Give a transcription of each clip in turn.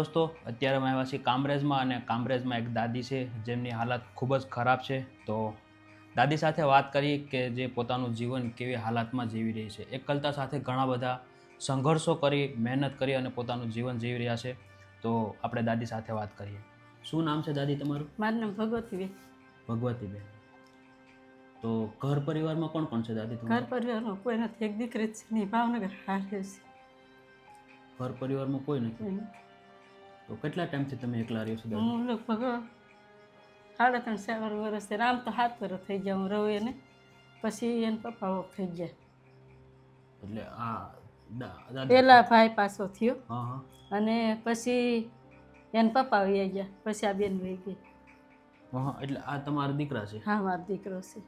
દોસ્તો અત્યારે અમે આવ્યા છીએ કામરેજમાં અને કામરેજમાં એક દાદી છે જેમની હાલત ખૂબ જ ખરાબ છે. તો દાદી સાથે વાત કરી કે જે પોતાનું જીવન કેવી હાલતમાં જીવી રહી છે. એકલતા સાથે ઘણા બધા સંઘર્ષો કરી મહેનત કરી અને પોતાનું જીવન જીવી રહ્યા છે. તો આપણે દાદી સાથે વાત કરીએ. શું નામ છે દાદી તમારું? મારું નામ ભગવતી ભગવતીબેન. તો ઘર પરિવારમાં કોણ કોણ છે દાદી ઘર પરિવારમાં કોઈ નથી. એક દીકરી છે ભાવનગર હારે છે ઘર પરિવારમાં કોઈ નથી. તો કેટલા ટાઈમથી તમે એકલા રહ્યો છો હું લગભગ સાડા ત્રણ ચાર વર્ષ થયા આમ તો સાત વર્ષ થઈ ગયા હું રહું એને. પછી એને પપ્પા ઓફ થઈ ગયા. એટલે આ પેલા ભાઈ પાછો થયો. અને પછી એને પપ્પા વહી ગયા પછી આ બેન વહી ગઈ. એટલે આ તમારા દીકરા છે? હા મારો દીકરો છે.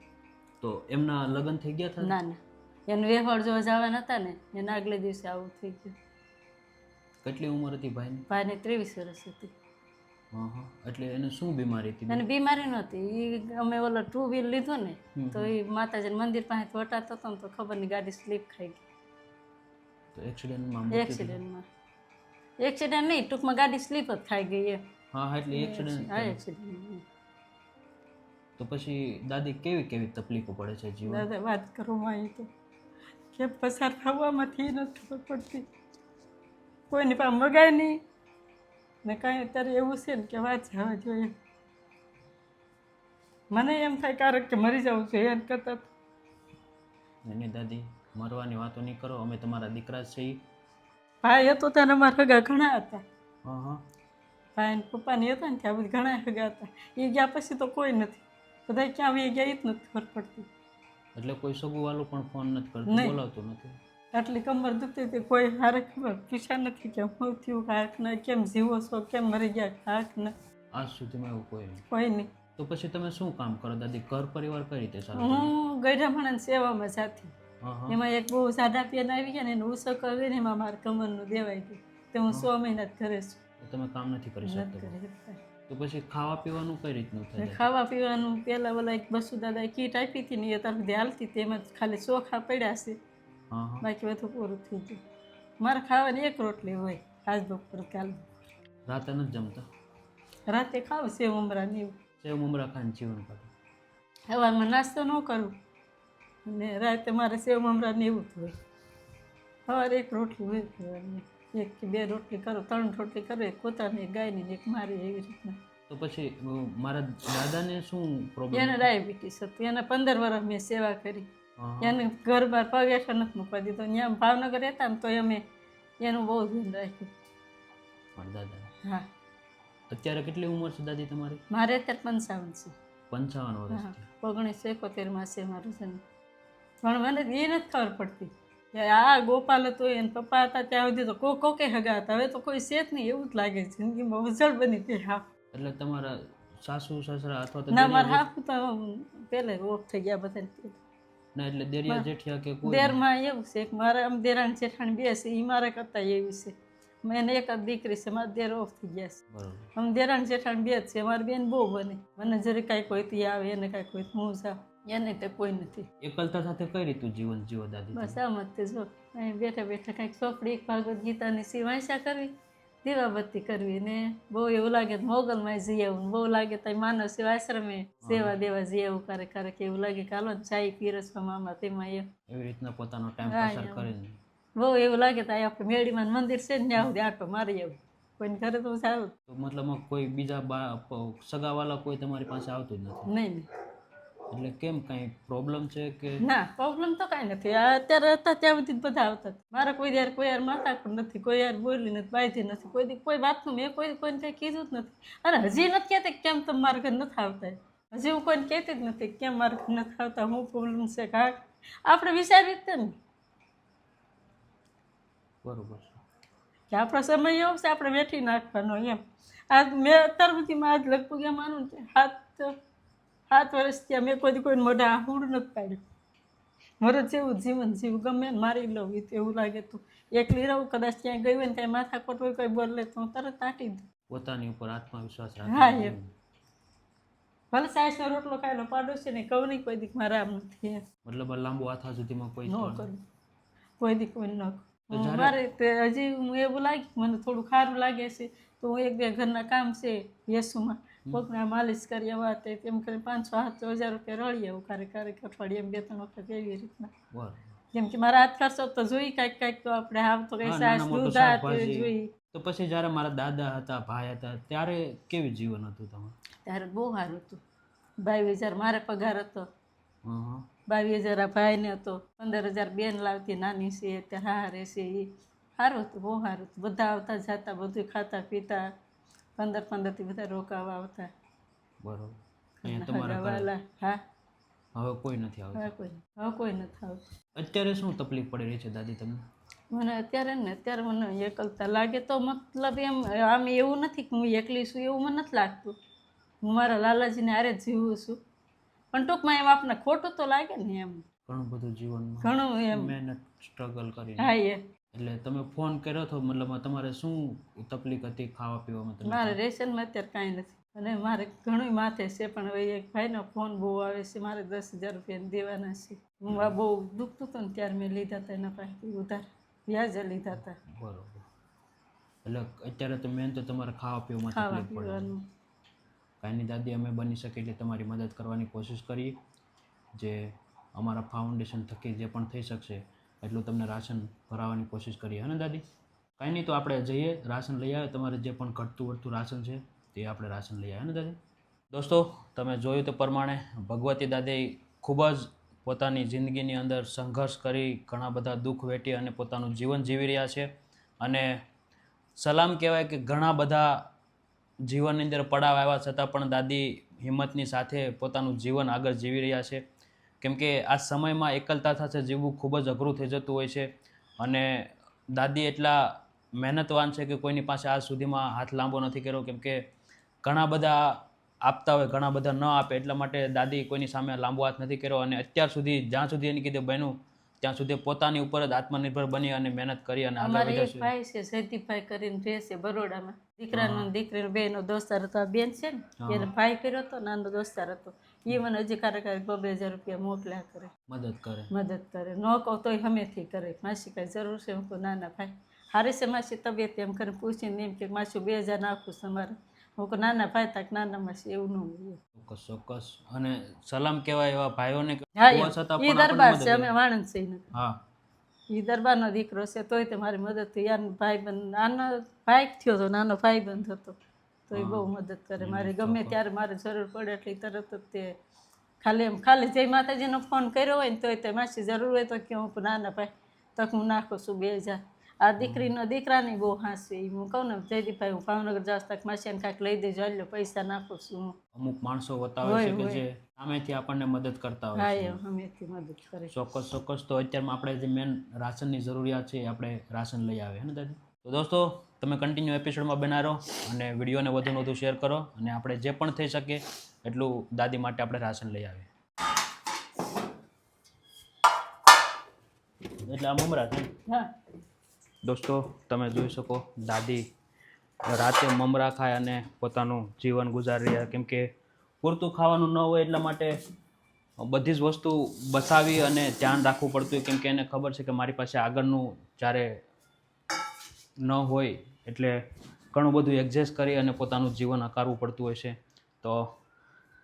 તો એમના લગ્ન થઈ ગયા હતા ના ના. એને વેહળ જોવા જવાના હતા ને એના આગલે દિવસે આવું થઈ ગયું. કેટલી ઉંમર હતી ભાઈ ભાઈને ત્રેવીસ વર્ષ હતી. હા એટલે એને શું બીમારી હતી? એને બીમારી નહોતી. એ અમે ઓલો ટુ વ્હીલ લીધો ને તો એ માતાજી મંદિર પાસે વટાતો હતો ને તો ખબર નહીં ગાડી સ્લીપ ખાઈ ગઈ. તો એક્સિડન્ટમાં એક્સિડન્ટમાં એક્સિડન્ટ નહીં ટૂંકમાં ગાડી સ્લીપ જ ખાઈ ગઈ એ હા હા એટલે એક્સિડન્ટ હા એક્સિડન્ટ તો પછી દાદી કેવી કેવી તકલીફો પડે છે જીવન દાદા વાત કરો માં તો. કે પસાર થવામાંથી નથી ખબર પડતી. કોઈની પાસે મગાય નહીં. ને કાંઈ અત્યારે એવું છે ને કે વાત હવે જોઈએ. મને એમ થાય ક્યારેક કે મરી જવું છે એમ કરતાં નહીં દાદી મરવાની વાતો નહીં કરો. અમે તમારા દીકરા છીએ. ભાઈ હતો ત્યારે અમારા હગા ઘણા હતા. હા હા. ભાઈ ને પપ્પાની હતા ને ત્યાં બધા ઘણા હગા હતા. એ ગયા પછી તો કોઈ નથી. બધા ક્યાં આવી ગયા એ જ નથી ખબર પડતી. એટલે કોઈ સગુવાલો પણ ફોન નથી કરતું. બોલાવતું નથી. આટલી કમર દુખતી હતી કોઈ હારે ખબર પૂછ્યા નથી કે હું થયું હાક ને કેમ જીવો છો કેમ મરી ગયા હાક ને. આજ સુધીમાં એવું કોઈ કોઈ નહીં. તો પછી તમે શું કામ કરો દાદી? ઘર પરિવાર કઈ રીતે ચાલે હું ગઈઢામણ સેવામાં જાતી. એમાં એક બહુ સાદા પિયન આવી ગયા ને એને ઉસો કરી ને એમાં મારા કમરનું દેવાઈ ગયું. તો હું સો મહિના જ ઘરે છું. તમે કામ નથી કરી શકતા? તો પછી ખાવા પીવાનું કઈ રીતનું થાય? ખાવા પીવાનું પેલા ઓલા એક બસુ દાદા કીટ આપી હતી ને એ તરફ હાલતી હતી. ખાલી ચોખા પડ્યા છે. બાકી બધું પૂરું થઈ ગયું. મારે ખાવાની એક રોટલી હોય આજ બપોર કાલ. રાતે નથી જમતા? રાતે ખાવ સેવ ઉમરા ને એવું. સેવ મમરા ખાઈને જીવન કાઢો. સવારમાં નાસ્તો ન કરું. અને રાતે મારે સેવ મમરા ને એવું હોય. સવારે એક રોટલી હોય ખાવાની. એક કે બે રોટલી કરો ત્રણ રોટલી કરો એક પોતાની ગાયની એક મારી એવી રીતના. તો પછી મારા દાદાને શું પ્રોબ્લેમ એને ડાયાબિટીસ હતું. એને પંદર વર્ષ મેં સેવા કરી. એને ઘર બહાર પગ નથી મૂકવા દીધો. ત્યાં ભાવનગર રહેતા ને તો અમે એનું બહુ ધ્યાન રાખ્યું. દાદા હા. અત્યારે કેટલી ઉંમર છે દાદી તમારી? મારે અત્યારે પંચાવન છે. પંચાવન વર્ષ ઓગણીસો એકોતેરમાં છે મારું જન્મ. પણ મને એ નથી ખબર પડતી કે આ ગોપાલ હતો એને પપ્પા હતા ત્યાં સુધી તો કો કોકે હગા હતા. હવે તો કોઈ છે જ નહીં એવું જ લાગે જિંદગીમાં ઉજળ બની તે હા. એટલે તમારા સાસુ સસરા અથવા તો ના મારા હાફ તો પહેલે ઓફ થઈ ગયા બધા ના એટલે દેરિયા જેઠિયા કે કોઈ દેરમાં એવું છે કે મારે આમ દેરાણ જેઠાણ બે છે એ મારે કરતા એવી છે. મેં એક જ દીકરી છે મારા દેર ઓફ થઈ ગયા છે. આમ દેરાણ જેઠાણ બે જ છે મારી બેન બહુ બને. મને જરી કાંઈ કોઈ તી આવે એને કાંઈ કોઈ હું જાઉં એને તે કોઈ નથી. એકલતા સાથે કઈ રીતનું જીવન જીવો દાદી બસ આમ જ તે જો બેઠા બેઠા કાંઈક ચોપડી એક ભાગવત ગીતાની સી વાંચા કરવી દીવાબત્તી કરવી ને બહુ એવું લાગે મોગલમાં જઈ આવું બહુ લાગે તો માનવ સેવા આશ્રમે સેવા દેવા જઈ આવું ક્યારેક કે એવું લાગે કે હાલો ચાય પીરસવામાં મામા તેમાં એમ એવી રીતના પોતાનો ટાઈમ પસાર કરે બહુ એવું લાગે તો આપણે મેળીમાં મંદિર છે ને ત્યાં સુધી આટો મારી આવું. કોઈને ઘરે તો સારું. મતલબ કોઈ બીજા સગાવાલા કોઈ તમારી પાસે આવતું જ નથી. નહીં. એટલે કેમ કાંઈ પ્રોબ્લેમ છે કે ના પ્રોબ્લેમ તો કાંઈ નથી. આ અત્યારે હતા ત્યાં સુધી બધા આવતા મારા કોઈ યાર કોઈ યાર માતા પણ નથી કોઈ યાર બોલી નથી બાંધી નથી કોઈ કોઈ વાતનું મેં કોઈ કોઈને કંઈ કીધું જ નથી. અને હજી નથી કહેતી કેમ તમે મારા ઘર નથી આવતા હજી હું કોઈને કહેતી જ નથી કેમ મારા ઘર નથી આવતા હું પ્રોબ્લેમ છે કા આપણે વિચારી જ ને. બરોબર કે આપણો સમય એવો છે આપણે વેઠી નાખવાનો એમ. આ મેં અત્યાર સુધીમાં આજ લગભગ એમ માનું છે સાત સાત વર્ષ અમે કોઈ કોઈ મોઢા આહુડ નથી કાઢ્યું મારું જેવું જીવન જીવ ગમે ને મારી લઉં એવું લાગે તું એકલી રહું કદાચ ત્યાં ગઈ હોય ને ત્યાં માથા ખોટ હોય કોઈ બોલે તો હું તરત તાટી દઉં. પોતાની ઉપર આત્મવિશ્વાસ હા, એમ. ભલે સાસનો રોટલો ખાયેલો પાડો છે ને કહું નહીં કોઈ દીક મારા આમ નથી મતલબ લાંબુ આથા સુધીમાં કોઈ ન કરું. કોઈ દીક કોઈ ન કરું. મારે તે હજી હું એવું લાગ્યું મને થોડું ખારું લાગે છે તો હું એક બે ઘરના કામ છે યસુમાં. કોકને માલિશ કરી એવા તે તેમ કરી પાંચસો સાતસો હજાર રૂપિયા રળી એવું ક્યારેક ક્યારેક અઠવાડિયે બે ત્રણ વખત એવી રીતના. જેમ કે મારા હાથ ખર્ચો તો જોઈ કાંઈક કાંઈક તો આપણે હાવ તો કઈ સાસ દૂધ. જોઈ. તો પછી જ્યારે મારા દાદા હતા ભાઈ હતા ત્યારે કેવું જીવન હતું તમારું? ત્યારે બહુ સારું હતું. બાવીસ હજાર મારે પગાર હતો. હં હં. બાવીસ હજાર આ ભાઈને હતો. પંદર હજાર બેન લાવતી નાની છે ત્યાં હારે છે એ સારું હતું બહુ સારું હતું. બધા આવતા જતા બધું ખાતા પીતા. પંદર પંદરથી બધા રોકાવા આવતા. બરોબર. અહીંયા તમારા ઘરે? હા? હવે કોઈ નથી આવતું. હવે કોઈ હવે કોઈ નથી આવતું. અત્યારે શું તકલીફ પડી રહી છે દાદી તમને? મને અત્યારે ને અત્યારે મને એકલતા લાગે તો મતલબ એમ આમ એવું નથી કે હું એકલી છું એવું મને નથી લાગતું. હું મારા લાલાજીને આરે જીવું છું. પણ ટૂંકમાં એમ આપને ખોટું તો લાગે ને એમ. ઘણું બધું જીવનમાં ઘણું એમ. મહેનત સ્ટ્રગલ કરી હા એ. એટલે તમે ફોન કર્યો હતો મતલબ તમારે શું તકલીફ હતી ખાવા પીવામાં મારે રેશનમાં અત્યારે કાંઈ નથી. અને મારે ઘણું માથે છે પણ હવે એક ભાઈનો ફોન બહુ આવે છે મારે દસ હજાર રૂપિયા દેવાના છે. હું આ બહુ દુખતું હતું ને ત્યારે મેં લીધા હતા એના પાસેથી ઉધાર. વ્યાજે લીધા હતા બરોબર. એટલે અત્યારે તો મેન તો તમારે ખાવા પીવામાં ખાવા પીવાનું. કાંઈ નહીં દાદી અમે બની શકે એટલે તમારી મદદ કરવાની કોશિશ કરીએ. જે અમારા ફાઉન્ડેશન થકી જે પણ થઈ શકશે એટલું તમને રાશન ભરાવવાની કોશિશ કરીએ, હે ને દાદી? કાંઈ નહીં, તો આપણે જઈએ, રાશન લઈ આવે. તમારે જે પણ ઘટતું વળતું રાશન છે, તે આપણે રાશન લઈ આવે ને દાદી? દોસ્તો, તમે જોયું તે પ્રમાણે ભગવતી દાદી ખૂબ જ પોતાની જિંદગીની અંદર સંઘર્ષ કરી ઘણા બધા દુઃખ વેઠી અને પોતાનું જીવન જીવી રહ્યા છે. અને સલામ કહેવાય કે ઘણા બધા જીવનની અંદર પડાવ આવ્યા, છતાં પણ દાદી હિંમતની સાથે પોતાનું જીવન આગળ જીવી રહ્યા છે. કેમ કે આ સમયમાં એકલતા સાથે જીવવું ખૂબ જ અઘરું થઈ જતું હોય છે. અને દાદી એટલા મહેનતવાન છે કે કોઈની પાસે આજ સુધીમાં હાથ લાંબો નથી કર્યો. કેમ કે ઘણા બધા આપતા હોય ઘણા બધા ન આપે એટલા માટે દાદી કોઈની સામે લાંબો હાથ નથી કર્યો. અને અત્યાર સુધી જ્યાં સુધી એની કીધું બન્યું ત્યાં સુધી પોતાની ઉપર જ આત્મનિર્ભર બની અને મહેનત કરી અને આગળ વધ્યા છે. ભાઈ છે જયદીપભાઈ કરીને રહે છે બરોડામાં. દીકરાનો દીકરીનો બેનો દોસ્તાર હતો આ બેન છે ને? એને ભાઈ કર્યો હતો નાનો દોસ્તાર હતો. એ મને હજી ક્યારેક ક્યારેક બે બે હજાર રૂપિયા મોકલ્યા કરે. મદદ કરે. મદદ કરે. ન કહો તોય હમેથી કરે. માસી કાંઈ જરૂર છે. હું કહું ના ના ભાઈ. હારે છે માસી તબિયત? એમ કરે પૂછીને એમ કે માસી બે હજાર નાખું છું તમારે હું કહું નાના ભાઈ તાક નાના માસી એવું ન હોય. ચોક્કસ ચોક્કસ. અને સલામ કહેવાય એવા ભાઈઓને હા એ દરબાર છે અમે વાણંદ છે હા. એ દરબારનો દીકરો છે તોય તે મારી મદદ થઈ યાર ભાઈ બંધ નાનો ભાઈ થયો હતો નાનો ભાઈ બંધ હતો. તો એ બહુ મદદ કરે. મારે ગમે ત્યારે મારે જરૂર પડે એટલે તરત જ તે ખાલી એમ ખાલી જય માતાજીનો ફોન કર્યો હોય ને તોય તે માસી જરૂર હોય તો કે હું ના ના ભાઈ તક હું નાખું છું બે હજાર. આ દીકરીનો દીકરાની બહુ હાંસી એ હું કહું ને જયદીપભાઈ હું ભાવનગર જાઉં તક માસીને કાંઈક લઈ દેજો હાલ્યો પૈસા નાખું છું. હું અમુક માણસો બતાવે છે કે જે સામેથી આપણને મદદ કરતા હોય હા અમેથી મદદ કરે ચોક્કસ ચોક્કસ. તો અત્યારમાં આપણે જે મેન રાશનની જરૂરિયાત છે આપણે રાશન લઈ આવે હે ને દાદી? તો દોસ્તો તમે કન્ટિન્યુ એપિસોડમાં બનાવો અને વિડીયોને વધુ ને વધુ શેર કરો અને આપણે જે પણ થઈ શકે એટલું દાદી માટે આપણે રાશન લઈ આવીએ. એટલે આ મમરા છે દોસ્તો તમે જોઈ શકો દાદી રાતે મમરા ખાય અને પોતાનું જીવન ગુજારી રહ્યા. કેમ કે પૂરતું ખાવાનું ન હોય એટલા માટે બધી જ વસ્તુ બસાવી અને ધ્યાન રાખવું પડતું કેમ કે એને ખબર છે કે મારી પાસે આગળનું જ્યારે ન હોય એટલે ઘણું બધું એડજસ્ટ કરી અને પોતાનું જીવન હકારવું પડતું હોય છે. તો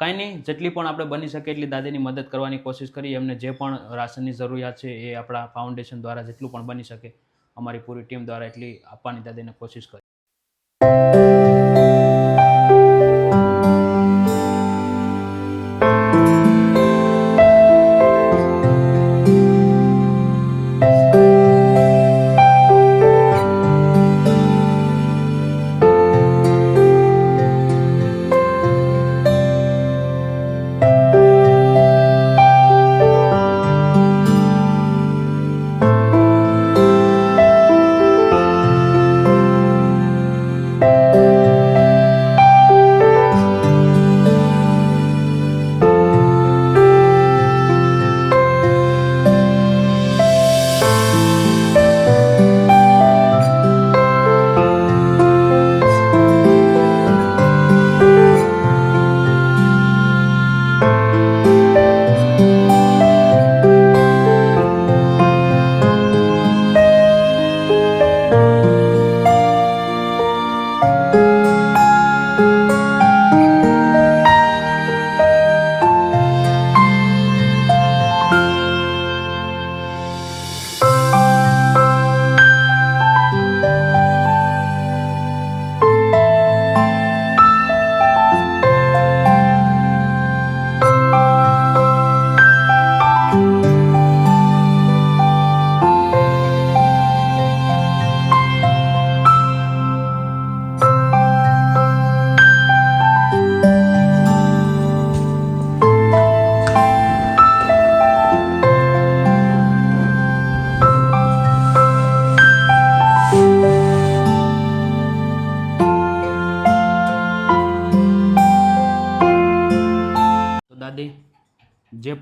કાંઈ નહીં, જેટલી પણ આપણે બની શકે એટલી દાદીની મદદ કરવાની કોશિશ કરી એમને જે પણ રાશનની જરૂરિયાત છે એ આપણા ફાઉન્ડેશન દ્વારા જેટલું પણ બની શકે. અમારી પૂરી ટીમ દ્વારા એટલી આપવાની દાદીને કોશિશ કરી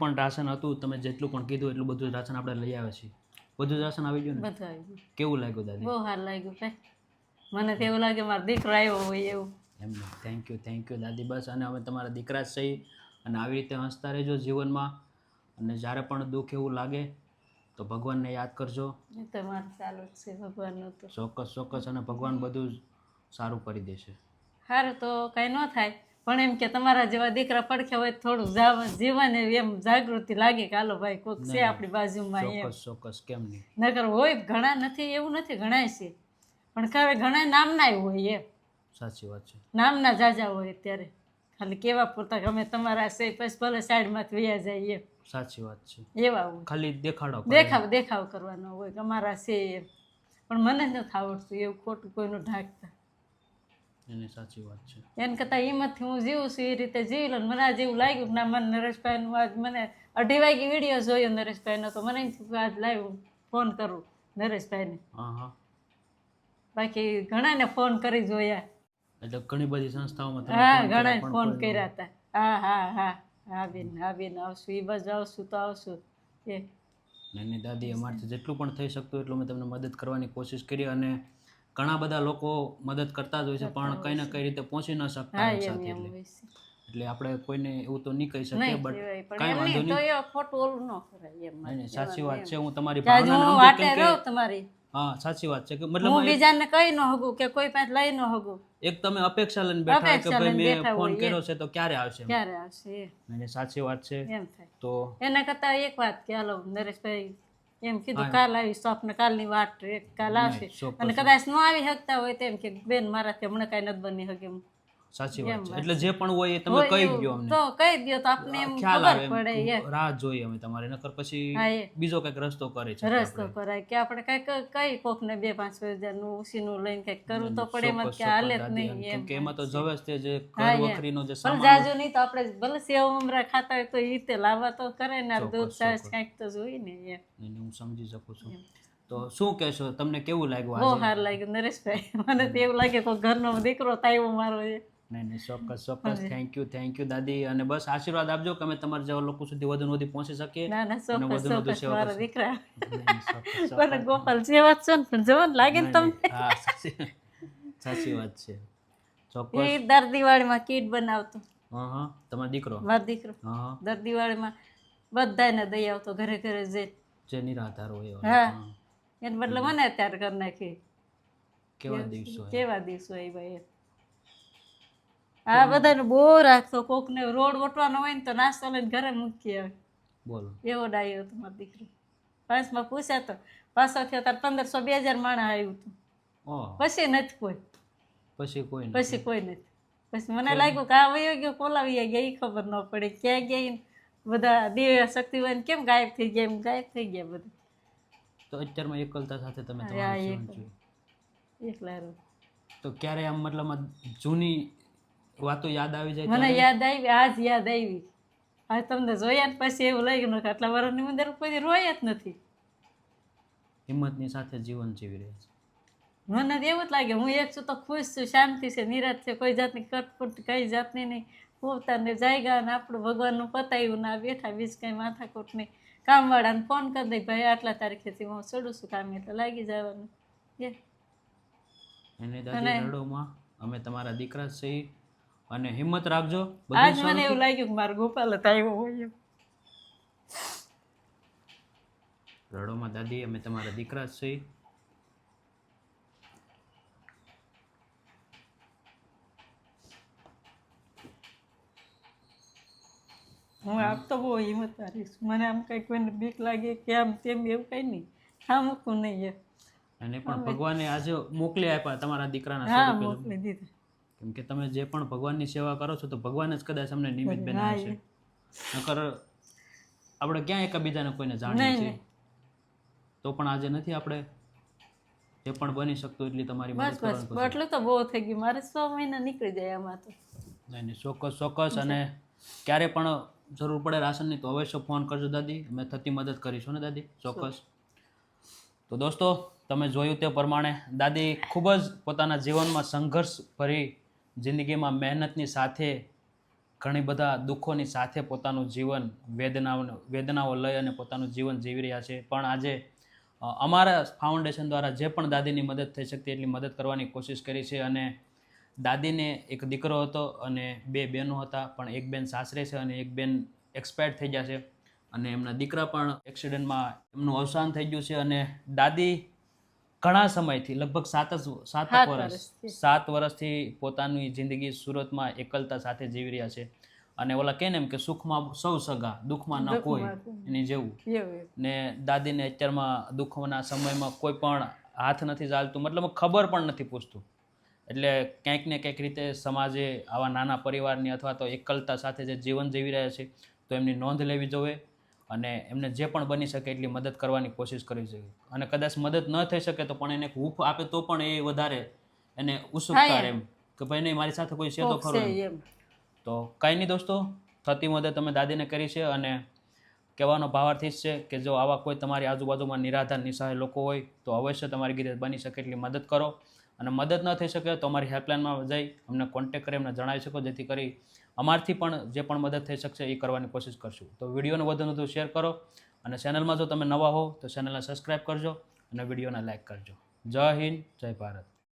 પણ રાશન હતું તમે જેટલું પણ કીધું એટલું બધું રાશન આપણે લઈ આવ્યા છીએ. બધું રાશન આવી ગયું ને? બધું આવી ગયું. કેવું લાગ્યું દાદી? બહુ સારું લાગ્યું ભાઈ મને તો એવું લાગે મારો દીકરો આવ્યો હોય એવું. એમ થેન્ક યુ થેન્ક યુ દાદી. બસ અને અમે તમારા દીકરા જ સહી અને આવી રીતે હસતા રહેજો જીવનમાં. અને જ્યારે પણ દુઃખ એવું લાગે તો ભગવાનને યાદ કરજો. તમારું ચાલુ છે ભગવાનનું તો. ચોક્કસ ચોક્કસ. અને ભગવાન બધું સારું કરી દેશે. સારું તો કાંઈ ન થાય. પણ એમ કે તમારા જેવા દીકરા પડખ્યા હોય થોડું જાવ- જીવન એમ જાગૃતિ લાગે કે હાલો ભાઈ કોઈક છે આપણી બાજુમાં એમ. ચોક્કસ કેમ નહીં? નકર હોય ઘણા નથી એવું નથી ઘણાય છે. પણ ખરે ઘણા નામના હોય એમ. સાચી વાત છે. નામના જાજા હોય અત્યારે. ખાલી કેવા પૂરતા ગમે તમારા છે પછી ભલે સાઈડમાંથી વયા જાય એમ. સાચી વાત છે. એવા હોય. ખાલી દેખાડો દેખાવ દેખાવ કરવાનો હોય કે અમારા છે એમ. પણ મને નથી આવડતું એવું ખોટું કોઈનું ઢાંકતા. એની સાચી વાત છે. એમ કરતાં હિંમતથી હું જીવું છું એ રીતે જીવી લઉં. મને આજ એવું લાગ્યું ના મને નરેશભાઈનું આજ મને અઢી વાગે વીડિયો જોયો નરેશભાઈનો તો મને આજ લાઈવ ફોન કરું નરેશભાઈને. બાકી ઘણાને ફોન કરી જોયા. એટલે ઘણી બધી સંસ્થાઓમાં હા ઘણા ફોન કર્યા હતા. હા હા હા. હા બેન હા બેન આવશું. એ બાજુ આવશું તો આવશું. એ. નાની દાદી અમારથી જેટલું પણ થઈ શકતું એટલું મેં તમને મદદ કરવાની કોશિશ કરી અને ઘણા બધા લોકો મદદ કરતા જ હોય છે પણ કઈ ના કઈ રીતે પહોંચી ન શકતા હોય સાથે એટલે. એટલે આપણે કોઈને એવું તો નહીં કહી શકીએ બટ કાંઈ વાંધો નહીં તો એ ખોટું ઓલું ન કરાય એમ નહીં, નહીં, સાચી વાત છે હું તમારી ભાવનાને હું વાટે રહું તમારી. હા સાચી વાત છે કે હું બીજાને કઈ ન હગું કે કોઈ પાસે લઈ ન હગું એક તમે અપેક્ષા લઈને બેઠા કે ભાઈ મેં ફોન કર્યો છે તો ક્યારે આવશે ક્યારે આવશે નહીં, સાચી વાત છે. એમ થાય. તો એના કરતા એક વાત કે હાલો નરેશભાઈ એમ કીધું કાલ આવી સ્વપ્ન કાલની વાત એક કાલ આવશે. અને કદાચ ન આવી શકતા હોય તેમ કે બેન મારાથી હમણાં કાંઈ નથી બની શકે એમ. સાચી વાત છે. એટલે જે પણ હોય એ તમે કહી દો અમને. તો કહી દો તો આપને એમ ખબર પડે એ રાહ જોઈએ અમે તમારે. નકર પછી બીજો કંઈક રસ્તો કરે છે રસ્તો કરાય કે આપણે કંઈક કઈ કોક ને બે પાંચ હજારનું ઉસીનું લઈને કંઈક કરવું તો પડે એમ કે હાલે જ નહીં એમ. કે એમાં તો જવેસ તે જે કર. વખરીનો જે સામાન જાજો નહીં તો આપણે ભલે સેવ ઉમરા ખાતા હોય તો એ રીતે લાવવા તો કરે ને દૂધ છાશ કંઈક તો જોઈ ને એ હું સમજી શકું છું. તો શું કહેશો? તમને કેવું લાગ્યું બહુ સારું લાગ્યું નરેશભાઈ. મને તો એવું લાગે તો ઘરનો દીકરો થાય મારો છે નહીં નહીં ચોક્કસ ચોક્કસ. થેન્ક યુ થેન્ક યુ દાદી. અને બસ આશીર્વાદ આપજો કે અમે તમારા જેવા લોકો સુધી વધુ વધુ પહોંચી શકીએ ના ના ચોક્કસ ચોક્કસ. સેવા મારા દીકરા. મને ગોપાલ જેવા છો ને પણ લાગે ને તમને? હા સાચી વાત છે. ચોક્કસ. એ દર દિવાળીમાં કીટ બનાવતો. હા હા. તમારો દીકરો? મારો દીકરો. હા દર દિવાળીમાં બધાને દઈ આવતો ઘરે ઘરે જે. જે નિરાધાર હોય હા. એને બદલે મને અત્યારે કરી નાખી. કેવા દિવસો કેવા દિવસો એ. આ બધાને બહુ રાખતો કોકને રોડ વટવાનો હોય ને તો નાસ્તો લઈને ઘરે મૂકી આવે બોલો. એવો ડાયો હતો મારો દીકરો. પાંચમાં પૂછ્યા તો પાછો થયો તાર પંદરસો બે હજાર માણસ આવ્યું હતું. પછી નથી કોઈ. પછી કોઈ નહીં પછી કોઈ નથી. પછી મને લાગ્યું કે આ વયો ગયો કોલાવી ગયા એ ખબર ન પડે ક્યાં ગયા બધા દિવ્ય શક્તિ હોય કેમ ગાયબ થઈ ગયા એમ ગાયબ થઈ ગયા બધા. તો અત્યારમાં એકલતા સાથે તમે હા. એકલા. તો ક્યારે આમ મતલબ જૂની વાતો યાદ આવી જાય મને યાદ આવી આજ યાદ આવી. આજ તમને જોયા ને પછી એવું લાગ્યું કે આટલા વર્ષની અંદર કોઈ રોયા જ નથી. હિંમતની સાથે જીવન જીવી રહ્યા છે. મને એવું જ લાગે હું એક છું તો ખુશ છું શાંતિ છે નિરાશ છે કોઈ જાતની કટપટ કઈ જાતની નહીં. પોતાને જાયગા અને આપણું ભગવાનનું પતાવ્યું ના બેઠા બીજ કંઈ માથાકૂટ નહીં. કામવાળાને ફોન કરી દઈ ભાઈ આટલા તારીખેથી હું છોડું છું કામ એટલે લાગી જવાનું. એ એને દાદી રડોમાં અમે તમારા દીકરા જ છીએ અને હિંમત રાખજો. આજ મને એવું લાગ્યું કે મારો ગોપાલ આવ્યો હોય રડોમાં દાદી અમે તમારા દીકરા છીએ. હું આપતો બહુ હિંમત હારીશ મને આમ કંઈ કોઈને બીક લાગે કે આમ તેમ એવું કંઈ નહીં. હા મૂકું નહીં અને પણ ભગવાને આજે મોકલી આપ્યા તમારા દીકરાના હા મોકલી દીધું. કેમ કે તમે જે પણ ભગવાનની સેવા કરો છો તો ભગવાન જ કદાચ અમને નિમિત્ત બનાવે છે. નકર આપણે ક્યાં એકબીજાને કોઈને જાણીએ છીએ? તો પણ આજે નથી આપણે? જે પણ બની શકતું એટલી તમારી મદદ કરવાનું એટલું તો બહુ થઈ ગયું. મારે છ મહિના નીકળી જાય આમાં તો. નહીં નહીં. ચોક્કસ ચોક્કસ. અને ક્યારે પણ જરૂર પડે રાશનની તો અવશ્ય ફોન કરજો દાદી. અમે થતી મદદ કરીશું ને દાદી? ચોક્કસ. તો દોસ્તો તમે જોયું તે પ્રમાણે દાદી ખૂબ જ પોતાના જીવનમાં સંઘર્ષ ભરી જિંદગીમાં મહેનતની સાથે ઘણી બધા દુઃખોની સાથે પોતાનું જીવન વેદનાઓ વેદનાઓ લઈ અને પોતાનું જીવન જીવી રહ્યા છે. પણ આજે અમારા ફાઉન્ડેશન દ્વારા જે પણ દાદીની મદદ થઈ શકતી એટલી મદદ કરવાની કોશિશ કરી છે અને દાદીને એક દીકરો હતો અને બે બહેનો હતા, પણ એક બેન સાસરે છે અને એક બેન એક્સપાયર્ડ થઈ ગયા છે. અને એમના દીકરા પણ એક્સિડન્ટમાં એમનું અવસાન થઈ ગયું છે અને દાદી ઘણા સમયથી લગભગ સાત જ સાત વર્ષ. સાત વર્ષથી. પોતાની જિંદગી સુરતમાં એકલતા સાથે જીવી રહ્યા છે. અને ઓલા કહે ને એમ કે સુખમાં સૌ સગા દુઃખમાં ન કોઈ એની જેવું. ને દાદીને અત્યારમાં દુઃખના સમયમાં કોઈ પણ હાથ નથી ચાલતું મતલબ ખબર પણ નથી પૂછતું. એટલે ક્યાંક ને ક્યાંક રીતે સમાજે આવા નાના પરિવારની અથવા તો એકલતા સાથે જે જીવન જીવી રહ્યા છે તો એમની નોંધ લેવી જોઈએ અને એમને જે પણ બની શકે એટલી મદદ કરવાની કોશિશ કરવી જોઈએ અને કદાચ મદદ ન થઈ શકે તો પણ એને હૂફ આપે તો પણ એ વધારે એને ઉત્સુકતા એમ. કે ભાઈ નહીં મારી સાથે કોઈ છે તો ખરો તો કાંઈ નહીં દોસ્તો થતી મદદ તમે દાદીને કરી છે અને કહેવાનો ભાવાર્થ જ છે કે જો આવા કોઈ તમારી આજુબાજુમાં નિરાધાર નિસહાય લોકો હોય તો અવશ્ય તમારી રીતે બની શકે એટલી મદદ કરો. અને મદદ ન થઈ શકે તો અમારી હેલ્પલાઇનમાં જઈ અમને કોન્ટેક કરી અમને જણાવી શકો જેથી કરી અમારથી પણ જે પણ મદદ થઈ શકશે એ કરવાની કોશિશ કરશું. તો વિડીયોને વધુ વધુ શેર કરો અને ચેનલમાં જો તમે નવા હો તો ચેનલને સબસ્ક્રાઈબ કરજો અને વિડીયોને લાઇક કરજો. જય હિન્દ, જય ભારત.